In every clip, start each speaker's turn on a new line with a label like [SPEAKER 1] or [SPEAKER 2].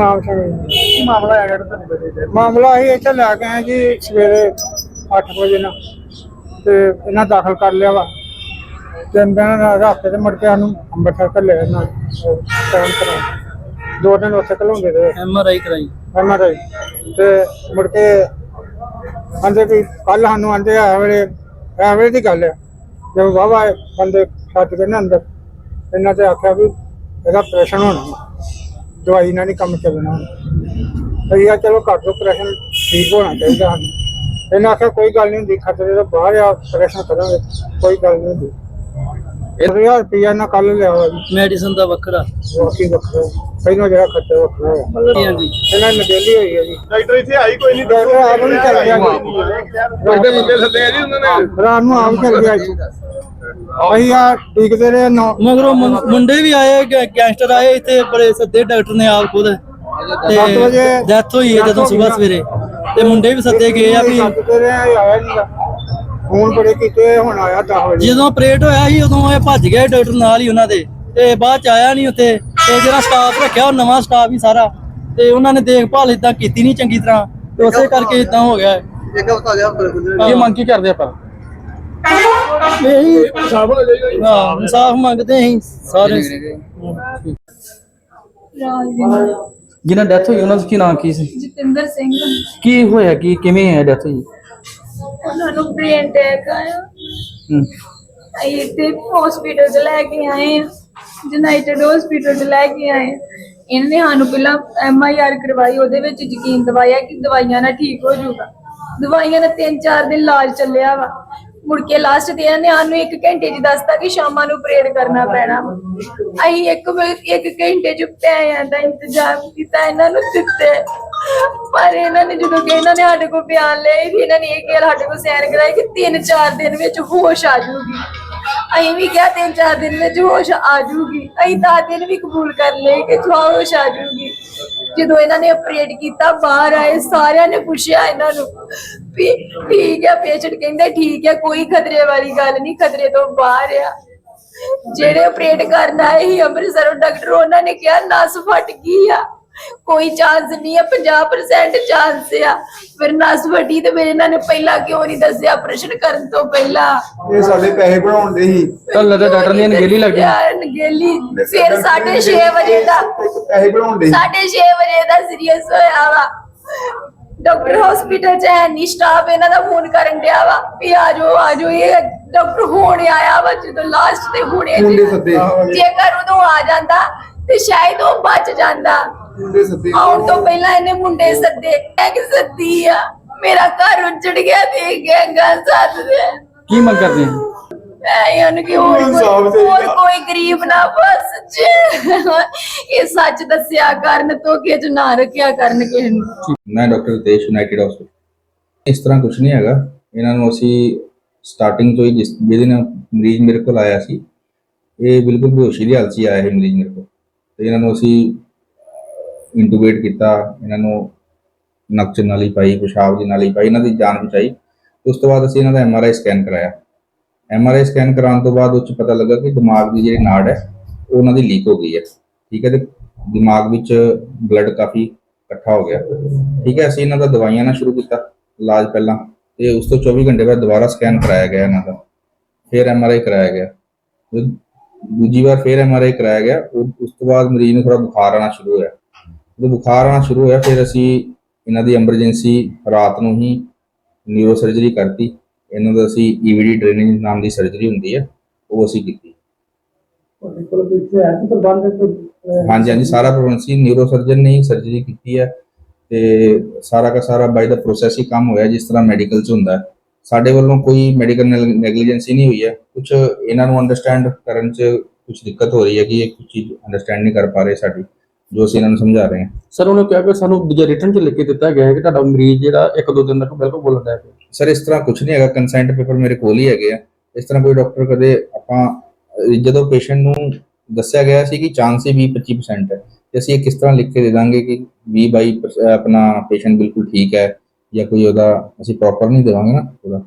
[SPEAKER 1] ਨਾਮ ਸਿੰਘ ਜੀ।
[SPEAKER 2] ਕੀ ਮਾਮਲਾ ਹੈ ਜਿਹੜਾ ਤੁਹਾਨੂੰ ਬਦੇ ਦੇ
[SPEAKER 1] ਮਾਮਲਾ ਅਸੀਂ ਇੱਥੇ ਲੈ ਕੇ ਆਏ ਜੀ ਸਵੇਰੇ 8 ਵਜੇ ਨਾਲ ਤੇ ਇਹਨਾਂ ਦਾਖਲ ਕਰ ਲਿਆ ਵਾ। ਤਿੰਨ ਦਿਨ ਰਾਸਤੇ ਤੇ ਮੁੜ ਕੇ ਸਾਨੂੰ ਅੰਮ੍ਰਿਤਸਰ ਘੱਲੇ ਨਾਲ ਟਾਈਮ ਕਰਾ ਦੋ ਦਿਨ ਉੱਥੇ ਘਲਾਉਂਦੇ ਰਹੇ।
[SPEAKER 3] ਐਮ ਆਰ ਆਈ ਕਰਾਈ।
[SPEAKER 1] ਦਾ ਤੇ ਮੁੜ ਕੇ ਆਂਦੇ ਵੀ ਕੱਲ ਸਾਨੂੰ ਆਂਦੇ ਆ ਵੇਲੇ ਇਹ ਵੇਲੇ ਦੀ ਗੱਲ ਆ। ਜਦੋਂ ਵਾਵਾ ਬੰਦੇ ਛੱਡ ਕੇ ਨਾ ਅੰਦਰ। ਇਹਨਾਂ ਤੇ ਆਖਿਆ ਵੀ ਇਹਦਾ ਆਪਰੇਸ਼ਨ ਹੋਣਾ। ਦਵਾਈ ਨਾਲ ਨਹੀਂ ਕੰਮ ਚੱਲਣਾ। ਅਸੀਂ ਆ ਚਲੋ ਕਰ ਦੋ ਆਪਰੇਸ਼ਨ ਠੀਕ ਹੋਣਾ ਚਾਹੀਦਾ ਸਾਨੂੰ ਇਹਨਾਂ ਆਖਿਆ ਕੋਈ ਗੱਲ ਨਹੀਂ ਹੁੰਦੀ ਖਤਰੇ ਤੋਂ ਬਾਹਰ ਆ ਆਪਰੇਸ਼ਨ ਕਰਾਂਗੇ ਕੋਈ ਗੱਲ ਨਹੀਂ ਹੁੰਦੀ। 1000 ਰੁਪਇਆ ਨਾ ਕੱਲ ਲਿਆ ਵਾ ਜੀ।
[SPEAKER 3] ਮੈਡੀਸਨ ਦਾ ਵੱਖਰਾ।
[SPEAKER 1] ਬਾਕੀ ਵੱਖਰਾ। ਪਹਿਲਾਂ ਜਿਹੜਾ ਖਰਚਾ ਵੱਖਰਾ ਹੋਇਆ।
[SPEAKER 3] ਹਾਂਜੀ
[SPEAKER 1] ਇਹਨਾਂ ਨੇ ਨਗੇਲੀ ਹੋਈ ਹੈ ਜੀ।
[SPEAKER 2] ਡਾਕਟਰ ਇੱਥੇ ਆਈ ਕੋਈ ਨਹੀਂ
[SPEAKER 1] ਡਾਕਟਰ ਆਪ ਨੂੰ ਚੱਲ ਗਿਆ ਜੀ।
[SPEAKER 2] ਵੱਡੇ ਮੁੰਡੇ ਸੱਦੇ ਆ ਜੀ। ਉਹਨਾਂ ਨੇ
[SPEAKER 1] ਰਾਤ ਨੂੰ ਆਪ ਚੱਲ ਗਿਆ ਜੀ। ਅਸੀਂ ਆ ਟਿਕਦੇ ਰਹੇ ਨੌ
[SPEAKER 3] ਮਗਰੋਂ ਮੁੰ- ਮੁੰਡੇ ਵੀ ਆਏ ਗੈ- ਗੈਂਗਸਟਰ ਆਏ ਇੱਥੇ ਬੜੇ ਸੱਦੇ ਡਾਕਟਰ ਨੇ ਆਪ ਖੁਦ।
[SPEAKER 1] ਸੱਤ ਵਜੇ
[SPEAKER 3] ਤੇ ਡੈਥ ਹੋਈ ਹੈ ਜਦੋਂ ਸਵੇਰ ਸਵੇਰੇ। ਤੇ ਮੁੰਡੇ ਵੀ ਸੱਦੇ ਗਏ ਆ ਵੀ
[SPEAKER 1] ਟਿਕਦੇ ਰਹੇ ਆ, ਇਹ ਆਇਆ ਨਹੀਂ ਫੋਨ ਬੜੇ ਕੀਤੇ ਹੁਣ ਆਇਆ 10 ਵਜੇ।
[SPEAKER 3] ਜਦੋਂ ਆਪਰੇਟ ਹੋਇਆ ਸੀ ਉਦੋਂ ਇਹ ਭੱਜ ਗਏ ਡਾਕਟਰ ਨਾਲ ਹੀ ਉਹਨਾਂ ਦੇ। ਤੇ ਬਾਅਦ ਚ ਆਇਆ ਨਹੀਂ ਉੱਥੇ। ਤੇ ਜਿਹੜਾ ਸਟਾਫ ਰੱਖਿਆ ਉਹ ਨਵਾਂ ਸਟਾਫ ਹੀ ਸਾਰਾ। ਤੇ ਉਹਨਾਂ ਨੇ ਦੇਖਭਾਲ ਇਦਾਂ ਕੀਤੀ ਨਹੀਂ ਚੰਗੀ ਤਰ੍ਹਾਂ। ਤੇ ਉਸੇ ਕਰਕੇ ਇਦਾਂ ਹੋ ਗਿਆ। ਹੈ।
[SPEAKER 2] ਇਹ ਮੰਗ ਕੀ ਕਰਦੇ ਆਪਾਂ? ਜੀ
[SPEAKER 3] ਹਾਂ, ਇਨਸਾਫ ਮੰਗਦੇ ਅਸੀਂ ਸਾਰੇ।
[SPEAKER 4] ਜਿਨ੍ਹਾਂ ਡੈਥ ਹੋਈ ਉਹਨਾਂ ਦਾ ਕੀ ਨਾਮ ਕੀ ਸੀ?
[SPEAKER 5] ਜਤਿੰਦਰ ਸਿੰਘ।
[SPEAKER 4] ਕੀ ਹੋਇਆ ਕੀ ਕਿਵੇਂ ਹੈ ਡੈਥ ਹੋਈ?
[SPEAKER 5] ਉਹਨਾਂ ਨੂੰ ਬ੍ਰੇਨ ਅਟੈਕ ਆਇਆ।
[SPEAKER 4] ਹੂੰ।
[SPEAKER 5] ਅਸੀਂ ਇੱਥੇ ਹਸਪੀਟਲ ਚ ਲੈ ਕੇ ਆਏ ਯੂਨਾਈਟਿਡ ਹਸਪੀਟਲ ਚ ਲੈ ਕੇ ਆਏ। ਇਹਨਾਂ ਨੇ ਸਾਨੂੰ ਪਹਿਲਾਂ ਐਮ ਆਈ ਆਰ ਕਰਵਾਈ ਉਹਦੇ ਵਿੱਚ ਯਕੀਨ ਦਵਾਇਆ ਕਿ ਦਵਾਈਆਂ ਨਾਲ ਠੀਕ ਹੋ ਜਾਊਗਾ। ਦਵਾਈਆਂ ਨਾਲ 3-4 ਦਿਨ ਇਲਾਜ ਚੱਲਿਆ ਵਾ। ਮੁੜ ਕੇ ਲਾਸਟ ਤੇ ਇਹਨਾਂ ਨੇ ਸਾਨੂੰ 1 ਘੰਟੇ ਚ ਦੱਸਤਾ ਕਿ ਸ਼ਾਮਾਂ ਨੂੰ ਪ੍ਰੇਅਰ ਕਰਨਾ ਪੈਣਾ। ਅਸੀਂ ਇੱਕ ਇੱਕ ਘੰਟੇ ਚ ਪਿਆਿਆਂ ਦਾ ਇੰਤਜ਼ਾਮ ਕੀਤਾ, ਇਹਨਾਂ ਨੂੰ ਦਿੱਤੇ। ਪਰ ਇਹਨਾਂ ਨੇ ਜਦੋਂ ਕਿ ਇਹਨਾਂ ਨੇ ਸਾਡੇ ਕੋਲ ਬਿਆਨ ਲਏ ਵੀ ਇਹਨਾਂ ਨੇ ਇਹ ਕਿਹਾ ਸਾਡੇ ਕੋਲ ਸਾਈਨ ਕਰਾਏ ਕਿ 3-4 ਦਿਨ ਵਿੱਚ ਹੋਸ਼ ਆ ਜਾਊਗੀ। ਅਸੀਂ ਵੀ ਕਿਹਾ 3-4 ਦਿਨ ਵਿੱਚ ਹੋਸ਼ ਆ ਜਾਊਗੀ। ਅਸੀਂ ਤਾਂ ਦਿਨ ਵੀ ਕਬੂਲ ਕਰ ਲਏ ਕਿ ਹੋਸ਼ ਆ ਜਾਊਗੀ। ਜਦੋਂ ਇਹਨਾਂ ਨੇ ਆਪਰੇਟ ਕੀਤਾ, ਬਾਹਰ ਆਏ, ਸਾਰਿਆਂ ਨੇ ਪੁੱਛਿਆ ਇਹਨਾਂ ਨੂੰ। ਵੀ ਠੀਕ ਹੈ ਪੇਸ਼ੈਂਟ ਕਹਿੰਦਾ ਠੀਕ ਹੈ ਕੋਈ ਖਤਰੇ ਵਾਲੀ ਗੱਲ ਨਹੀਂ ਖਤਰੇ ਤੋਂ ਬਾਹਰ ਆ। ਜਿਹੜੇ ਆਪਰੇਟ ਕਰਨ ਆਏ ਸੀ ਅੰਮ੍ਰਿਤਸਰੋਂ ਡਾਕਟਰ ਉਹਨਾਂ ਨੇ ਕਿਹਾ ਨਸ ਫਟ ਗਈ ਆ। ਕੋਈ ਚਾਂਸ ਨਹੀਂ ਆ 50% ਚਾਂਸ ਆ। ਫਿਰ ਨਸ ਫਟੀ ਤੇ ਫਿਰ ਇਹਨਾਂ ਨੇ ਪਹਿਲਾਂ ਕਿਉਂ ਨਹੀਂ ਦੱਸਿਆ ਆਪਰੇਸ਼ਨ ਕਰਨ ਤੋਂ ਪਹਿਲਾਂ?
[SPEAKER 6] ਇਹ ਸਾਡੇ ਪੈਸੇ ਬਣਾਉਣ ਦੇ ਹੀ
[SPEAKER 4] ਤਾਂ ਲੱਗਦਾ ਡਾਕਟਰ ਦੀ ਅਣਗਹਿਲੀ ਲੱਗ ਗਈ
[SPEAKER 5] ਯਾਰ, ਅਣਗਹਿਲੀ ਫਿਰ 6:30 ਵਜੇ ਦਾ
[SPEAKER 6] ਪੈਸੇ ਬਣਾਉਣ ਦੇ ਹੀ
[SPEAKER 5] 6:30 ਵਜੇ ਦਾ ਸੀਰੀਅਸ ਹੋਇਆ ਵਾ। ਡਾਕਟਰ ਹਸਪੀਟਲ ਚ ਹੈ ਨਹੀਂ ਸਟਾਫ ਇਹਨਾਂ ਦਾ ਫੋਨ ਕਰਨ ਡਿਆ ਵਾ ਵੀ ਆ ਜਾਓ ਆ ਜਾਓ ਇਹ ਡਾਕਟਰ ਹੁਣ ਆਇਆ ਵਾ ਜਦੋਂ ਲਾਸਟ ਤੇ ਹੁਣੇ
[SPEAKER 6] ਮੁੰਡੇ ਸੱਦੇ।
[SPEAKER 5] ਜੇਕਰ ਉਦੋਂ ਆ ਜਾਂਦਾ ਤੇ ਸ਼ਾਇਦ ਉਹ ਬਚ ਜਾਂਦਾ।
[SPEAKER 6] ਮੁੰਡੇ ਸੱਦੇ।
[SPEAKER 5] ਆਉਣ ਤੋਂ ਪਹਿਲਾਂ ਇਹਨੇ ਮੁੰਡੇ ਸੱਦੇ ਇੱਕ ਸੱਦੀ ਆ ਮੇਰਾ ਘਰ ਉੱਜੜ ਗਿਆ ਤੇ ਗੈਂਗਾ ਸੱਦ ਦੇ।
[SPEAKER 4] ਕੀ ਮੰਗ ਕਰਦੇ ਆ?
[SPEAKER 5] ਐ ਉਹਨੂੰ ਕਿ ਹੋਰ
[SPEAKER 6] ਇਨਸਾਫ਼
[SPEAKER 5] ਕੋਈ
[SPEAKER 6] ਚਾਹੀਦਾ।
[SPEAKER 5] ਹੋਰ ਕੋਈ ਗਰੀਬ ਨਾ ਫਸ ਜੇ। ਇਹ ਸੱਚ ਦੱਸਿਆ ਕਰਨ ਤੋਂ ਕਿ ਚ ਨਾ ਰੱਖਿਆ ਕਰਨ ਕਿਸੇ ਨੂੰ।
[SPEAKER 7] ਮੈਂ ਡਾਕਟਰ ਤੇਜ ਯੂਨਾਈਟਿਡ ਹਸਪੀਟਲ ਇਸ ਤਰ੍ਹਾਂ ਕੁਝ ਨਹੀਂ ਹੈਗਾ। ਇਹਨਾਂ ਨੂੰ ਅਸੀਂ ਸਟਾਰਟਿੰਗ ਤੋਂ ਹੀ ਜਿਸ ਜਿਹਦੇ ਨਾਲ ਮਰੀਜ਼ ਮੇਰੇ ਕੋਲ ਆਇਆ ਸੀ ਇਹ ਬਿਲਕੁਲ ਬੇਹੋਸ਼ੀ ਦੀ ਹਾਲਤ 'ਚ ਹੀ ਆਇਆ ਸੀ ਮਰੀਜ਼ ਮੇਰੇ ਕੋਲ। ਤੇ ਇਹਨਾਂ ਨੂੰ ਅਸੀਂ ਇੰਟੂਬੇਟ ਕੀਤਾ। ਇਹਨਾਂ ਨੂੰ ਨੱਕ 'ਚ ਨਾਲੀ ਪਾਈ ਪਿਸ਼ਾਬ ਦੀ ਨਾਲੀ ਪਾਈ ਇਹਨਾਂ ਦੀ ਜਾਨ ਬਚਾਈ। ਉਸ ਤੋਂ ਬਾਅਦ ਅਸੀਂ ਇਹਨਾਂ ਦਾ ਐਮਆਰਆਈ ਸਕੈਨ ਕਰਾਇਆ। ਐਮਆਰਆਈ ਸਕੈਨ ਕਰਾਉਣ ਤੋਂ ਬਾਅਦ ਉਹ 'ਚ ਪਤਾ ਲੱਗਾ ਕਿ ਦਿਮਾਗ ਦੀ ਜਿਹੜੀ ਨਾੜ ਹੈ ਉਹਨਾਂ ਦੀ ਲੀਕ ਹੋ ਗਈ ਹੈ। ਠੀਕ ਹੈ ਤੇ ਦਿਮਾਗ ਵਿੱਚ ਬਲੱਡ ਕਾਫੀ ਇਕੱਠਾ ਹੋ ਗਿਆ। ਠੀਕ ਹੈ, ਅਸੀਂ ਇਹਨਾਂ ਦਾ ਦਵਾਈਆਂ ਨਾਲ ਸ਼ੁਰੂ ਕੀਤਾ ਇਲਾਜ ਪਹਿਲਾਂ ਤੇ ਉਸ ਤੋਂ 24 ਘੰਟੇ ਬਾਅਦ ਦੁਬਾਰਾ ਸਕੈਨ ਕਰਾਇਆ ਗਿਆ ਇਹਨਾਂ ਦਾ। ਫਿਰ ਐਮਆਰਆਈ ਕਰਾਇਆ ਗਿਆ। ਦੂਜੀ ਵਾਰ ਫਿਰ ਐਮਆਰਆਈ ਕਰਾਇਆ ਗਿਆ। ਉਹ- ਉਸ ਤੋਂ ਬਾਅਦ ਮਰੀਜ਼ ਨੂੰ ਥੋੜਾ ਬੁਖਾਰ ਆਉਣਾ ਸ਼ੁਰੂ ਹੋਇਆ। ਜਦੋਂ ਬੁਖਾਰ ਆਉਣਾ ਸ਼ੁਰੂ ਹੋਇਆ, ਫਿਰ ਅਸੀਂ ਇਹਨਾਂ ਦੀ ਐਮਰਜੈਂਸੀ ਰਾਤ ਨੂੰ ਹੀ ਨਿਊਰੋ ਸਰਜਰੀ ਕਰਤੀ। ਇਹਨਾਂ ਦਾ ਅਸੀਂ ਈਵੀਡੀ ਡਰੇਨੇਜ ਨਾਮ ਦੀ ਸਰਜਰੀ ਹੁੰਦੀ ਹੈ ਉਹ ਅਸੀਂ ਕੀਤੀ। ਹਾਂਜੀ ਹਾਂਜੀ ਸਾਰਾ ਪ੍ਰੋਬਲਮ ਸੀ ਨਿਊਰੋ ਸਰਜਨ ਨੇ ਹੀ ਸਰਜਰੀ ਕੀਤੀ ਹੈ ਤੇ ਸਾਰਾ ਦਾ ਸਾਰਾ ਬਾਈ ਦਾ ਪ੍ਰੋਸੈਸ ਹੀ ਕੰਮ ਹੋਇਆ ਜਿਸ ਤਰ੍ਹਾਂ ਮੈਡੀਕਲ ਚ ਹੁੰਦਾ। ਹੈ। ਸਾਡੇ ਵੱਲੋਂ ਕੋਈ ਮੈਡੀਕਲ ਨੈਗਲੀਜੈਂਸੀ ਨਹੀਂ ਹੋਈ ਹੈ ਕੁਝ ਇਹਨਾਂ ਨੂੰ ਅੰਡਰਸਟੈਂਡ ਕਰਨ ਚ ਕੁਝ ਦਿੱਕਤ ਹੋ ਰਹੀ ਹੈ ਕਿ ਇਹ ਕੁਝ ਚੀਜ਼ ਅੰਡਰਸਟੈਂਡ ਨਹੀਂ ਕਰ ਪਾ ਰਹੇ ਸਾਡੀ। ਜੋ ਅਸੀਂ ਇਹਨਾਂ ਨੂੰ ਸਮਝਾ ਰਹੇ ਹਾਂ।
[SPEAKER 4] ਸਰ ਉਹਨੇ ਕਿਹਾ ਕਿ ਸਾਨੂੰ ਦੂਜਾ ਰਿਟਰਨ ਚ ਲਿਖ ਕੇ ਦਿੱਤਾ ਗਿਆ ਹੈ ਕਿ ਤੁਹਾਡਾ ਮਰੀਜ਼ ਜਿਹੜਾ ਇੱਕ ਦੋ ਦਿਨ ਤੱਕ ਬਿਲਕੁਲ ਬੋਲਦਾ ਹੈ
[SPEAKER 7] ਸਰ ਇਸ ਤਰ੍ਹਾਂ ਕੁਝ ਨਹੀਂ ਹੈਗਾ। ਕੰਸੈਂਟ ਪੇਪਰ ਮੇਰੇ ਕੋਲ ਹੀ ਹੈਗੇ ਆ। ਇਸ ਤਰ੍ਹਾਂ ਕੋਈ ਡਾਕਟਰ ਕਦੇ ਆਪਾਂ ਜਦੋਂ ਪੇਸ਼ੈਂਟ ਨੂੰ ਦੱਸਿਆ ਗਿਆ ਸੀ ਕਿ ਚਾਂਸ ਹੀ 20-25% ਹੈ ਤੇ ਅਸੀਂ ਇਹ ਕਿਸ ਤਰ੍ਹਾਂ ਲਿਖ ਕੇ ਦੇ ਦਾਂਗੇ ਕਿ 20-22 ਆਪਣਾ ਪੇਸ਼ੈਂਟ ਬਿਲਕੁਲ ਠੀਕ ਹੈ ਜਾਂ ਕੋਈ ਉਹਦਾ ਅਸੀਂ ਪ੍ਰੋਪਰ ਨਹੀਂ ਦੇਵਾਂਗੇ ਨਾ ਉਹਦਾ।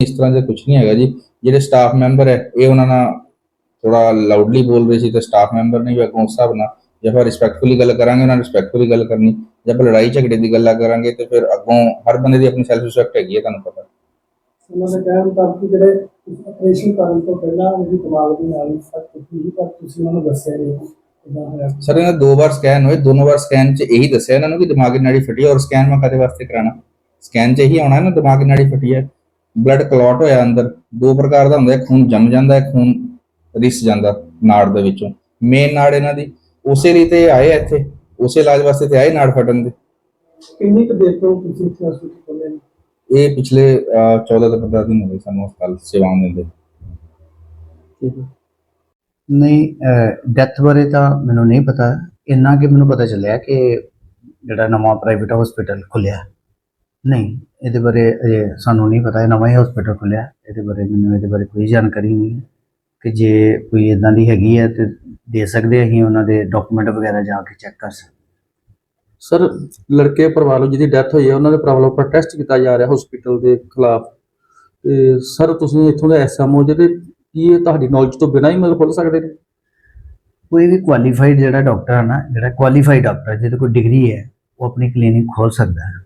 [SPEAKER 7] ਇਸ ਤਰ੍ਹਾਂ ਦਾ ਕੁਝ ਨਹੀਂ ਹੈਗਾ ਜੀ। ਜਿਹੜੇ ਸਟਾਫ ਮੈਂਬਰ ਹੈ ਇਹ ਉਹਨਾਂ ਨਾਲ ਥੋੜਾ ਲਾਊਡਲੀ ਬੋਲ ਰਹੇ ਸੀ ਤੇ ਸਟਾਫ ਮੈਂਬਰ ਨੇ ਵੀ ਅੱਗੋਂ ਉਸ ਹਿਸਾਬ ਨਾਲ ਜੇ ਆਪਾਂ ਰਿਸਪੈਕਟਫੁਲੀ ਗੱਲ ਕਰਾਂਗੇ ਉਹਨਾਂ ਰਿਸਪੈਕਟਫੁਲੀ ਗੱਲ ਕਰਨੀ। ਜੇ ਆਪਾਂ ਲੜਾਈ ਝਗੜੇ ਦੀ ਗੱਲਾਂ ਕਰਾਂਗੇ ਤੇ ਫਿਰ ਅੱਗੋਂ ਹਰ ਬੰਦੇ ਦੀ ਆਪਣੀ ਸੈਲਫ ਰਿਸਪੈਕਟ ਹੈਗੀ ਹੈ ਤੁਹਾਨੂੰ ਪਤਾ।
[SPEAKER 8] ਉਹਨਾਂ ਦੇ ਕਹਿਣ ਮੁਤਾਬਕ ਜਿਹੜੇ ਆਪਰੇਸ਼ਨ ਕਰਨ ਤੋਂ ਪਹਿਲਾਂ ਉਹਦੀ ਦਿਮਾਗ ਦੀ ਨਾਲੀ ਫਟ ਚੁੱਕੀ ਸੀ ਪਰ ਤੁਸੀਂ ਉਹਨੂੰ ਦੱਸਿਆ ਨਹੀਂ
[SPEAKER 7] ਸਰ ਇਹਨਾਂ ਦਾ ਦੋ ਵਾਰ ਸਕੈਨ ਹੋਏ ਦੋਨੋਂ ਵਾਰ ਸਕੈਨ 'ਚ ਇਹੀ ਦੱਸਿਆ ਇਹਨਾਂ ਨੂੰ ਕਿ ਦਿਮਾਗੀ ਨਾੜੀ ਫਟੀ ਹੈ ਔਰ ਸਕੈਨ ਮੈਂ ਕਾਦੇ ਵਾਸਤੇ ਕਰਾਣਾ? ਸਕੈਨ 'ਚ ਇਹੀ ਆਉਣਾ ਨਾ ਦਿਮਾਗੀ ਨਾੜੀ ਫਟੀ ਹੈ। ਬਲੱਡ ਕਲੌਟ ਹੋਇਆ ਅੰਦਰ ਦੋ ਪ੍ਰਕਾਰ ਦਾ ਹੁੰਦਾ ਹੈ ਖੂਨ ਜੰਮ ਜਾਂਦਾ ਹੈ ਖੂਨ ਰਿਸ ਜਾਂਦਾ ਨਾੜ ਦੇ ਵਿੱਚੋਂ। ਮੇਨ ਨਾੜ ਇਹਨਾਂ ਦੀ। ਉਸੇ ਲਈ ਤੇ ਆਏ ਆ ਇੱਥੇ ਉਸੇ ਇਲਾਜ ਵਾਸਤੇ ਤੇ ਆਏ ਨਾੜ ਫਟਣ ਦੇ।
[SPEAKER 8] ਕਿੰਨੀ ਕੁ ਦੇਰ ਤੋਂ ਤੁਸੀਂ ਇੱਥੇ ਨੇ?
[SPEAKER 7] ਇਹ ਪਿਛਲੇ ਅਹ, 14 ਤੋਂ 15 ਦਿਨ ਹੋ ਗਏ ਸਾਨੂੰ ਹਸਪਤਾਲ ਸੇਵਾਵਾਂ ਦਿੰਦੇ
[SPEAKER 9] ਨਹੀਂ ਡੈਥ ਬਾਰੇ ਤਾਂ ਮੈਨੂੰ ਨਹੀਂ ਪਤਾ। ਇੰਨਾ ਕਿ ਮੈਨੂੰ ਪਤਾ ਚੱਲਿਆ ਕਿ ਜਿਹੜਾ ਨਵਾਂ ਪ੍ਰਾਈਵੇਟ ਹਸਪੀਟਲ ਖੁੱਲਿਆ ਨਹੀਂ ਇਹਦੇ ਬਾਰੇ ਸਾਨੂੰ ਨਹੀਂ ਪਤਾ। ਇਹ ਨਵਾਂ ਹੀ ਹਸਪੀਟਲ ਖੁੱਲਿਆ ਇਹਦੇ ਬਾਰੇ ਮੈਨੂੰ ਇਹਦੇ ਬਾਰੇ ਕੋਈ ਜਾਣਕਾਰੀ ਨਹੀਂ ਹੈ। ਕਿ ਜੇ ਕੋਈ ਇਦਾਂ ਦੀ ਹੈਗੀ ਹੈ ਤੇ ਦੇ ਸਕਦੇ ਅਸੀਂ ਉਹਨਾਂ ਦੇ ਡਾਕੂਮੈਂਟ ਵਗੈਰਾ ਜਾ ਕੇ ਚੈੱਕ ਕਰ ਸਕਦੇ।
[SPEAKER 4] ਸਰ ਲੜਕੇ ਪਰਿਵਾਰ ਨੂੰ ਜਿਹਦੀ ਡੈਥ ਹੋਈ ਹੈ ਉਹਨਾਂ ਦੇ ਪਰਿਵਾਰ ਉੱਪਰ ਟੈਸਟ ਕੀਤਾ ਜਾ ਰਿਹਾ ਹਸਪੀਟਲ ਦੇ ਖਿਲਾਫ। ਤੇ ਸਰ ਤੁਸੀਂ ਇੱਥੋਂ ਦੇ ਐਸਐਮਓ ਜਿਹਦੇ ਕੀ ਇਹ ਤੁਹਾਡੀ ਨੌਲੇਜ ਤੋਂ ਬਿਨਾਂ ਹੀ ਮਤਲਬ ਖੁੱਲ ਸਕਦੇ ਨੇ?
[SPEAKER 9] ਕੋਈ ਵੀ ਕੁਆਲੀਫਾਈਡ ਜਿਹੜਾ ਡਾਕਟਰ ਹੈ ਨਾ ਜਿਹੜਾ ਕੁਆਲੀਫਾਈਡ ਡਾਕਟਰ ਜਿਹਦੇ ਕੋਲ ਡਿਗਰੀ ਹੈ ਉਹ ਆਪਣੀ ਕਲੀਨਿਕ ਖੋਲ ਸਕਦਾ ਹੈ।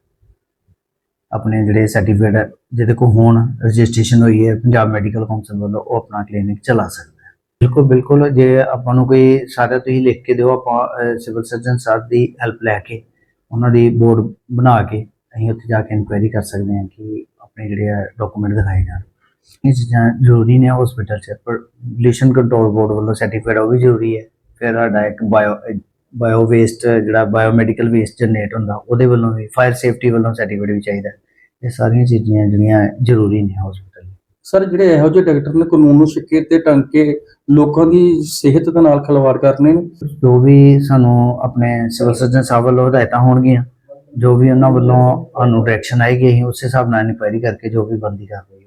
[SPEAKER 9] ਆਪਣੇ ਜਿਹੜੇ ਸਰਟੀਫਿਕੇਟ ਜਿਹਦੇ ਕੋਲ ਹੋਣ ਰਜਿਸਟ੍ਰੇਸ਼ਨ ਹੋਈ ਹੈ, ਪੰਜਾਬ ਮੈਡੀਕਲ ਕਾਉਂਸਲ ਵੱਲੋਂ, ਉਹ ਆਪਣਾ ਕਲੀਨਿਕ ਚਲਾ ਸਕਦਾ ਹੈ। ਬਿਲਕੁਲ ਬਿਲਕੁਲ, ਜੇ ਆਪਾਂ ਨੂੰ ਕੋਈ ਸਾਰਾ ਤੁਸੀਂ ਲਿਖ ਕੇ ਦਿਓ, ਆਪਾਂ ਸਿਵਲ ਸਰਜਨ ਸਰ ਦੀ ਹੈਲਪ ਲੈ ਕੇ, ਉਹਨਾਂ ਦੀ ਬੋਰਡ ਬਣਾ ਕੇ, ਅਸੀਂ ਉੱਥੇ ਜਾ ਕੇ ਇਨਕੁਆਇਰੀ ਕਰ ਸਕਦੇ ਹਾਂ ਕਿ ਆਪਣੇ ਜਿਹੜੇ ਡਾਕੂਮੈਂਟ ਦਿਖਾਏ ਜਾਣ। ਇਹ ਚੀਜ਼ਾਂ ਜ਼ਰੂਰੀ ਨੇ ਹਸਪੀਟਲ 'ਚ, ਪਰ ਪੋਲਿਊਸ਼ਨ ਕੰਟਰੋਲ ਬੋਰਡ ਵੱਲੋਂ ਸਰਟੀਫਿਕੇਟ ਉਹ ਵੀ ਜ਼ਰੂਰੀ ਹੈ। ਫਿਰ ਸਾਡਾ ਇੱਕ ਬਾਇਓ ਬਾਇਓ ਵੇਸਟ ਜਿਹੜਾ ਬਾਇਓਮੈਡੀਕਲ ਵੇਸਟ ਜਨਰੇਟ ਹੁੰਦਾ ਉਹਦੇ ਵੱਲੋਂ ਵੀ ਫਾਇਰ ਸੇਫਟੀ ਵੱਲੋਂ ਸਰਟੀਫਿਕੇਟ ਵੀ ਚਾਹੀਦਾ ਇਹ ਸਾਰੀਆਂ ਚੀਜ਼ਾਂ ਜਿਹੜੀਆਂ ਜ਼ਰੂਰੀ ਨੇ ਹਸਪੀਟਲ
[SPEAKER 4] ਸਰ ਜਿਹੜੇ ਇਹੋ ਜਿਹੇ ਡਾਕਟਰ ਨੇ ਕਾਨੂੰਨ ਨੂੰ ਸਿੱਕੇ ਤੇ ਟੰਗ ਕੇ ਲੋਕਾਂ ਦੀ ਸਿਹਤ ਦੇ ਨਾਲ ਖਿਲਵਾੜ ਕਰਨੇ ਨੇ?
[SPEAKER 9] ਜੋ ਵੀ ਸਾਨੂੰ ਆਪਣੇ ਸਿਵਲ ਸਰਜਨ ਸਾਹਿਬ ਵੱਲੋਂ ਹਦਾਇਤਾਂ ਹੋਣਗੀਆਂ ਜੋ ਵੀ ਉਹਨਾਂ ਵੱਲੋਂ ਸਾਨੂੰ ਡਾਇਰੈਕਸ਼ਨ ਆਏਗੀ ਅਸੀਂ ਉਸੇ ਹਿਸਾਬ ਨਾਲ ਇਨਕੁਆਇਰੀ ਕਰਕੇ ਜੋ ਵੀ ਬੰਦੀ ਕਾਰਵਾਈ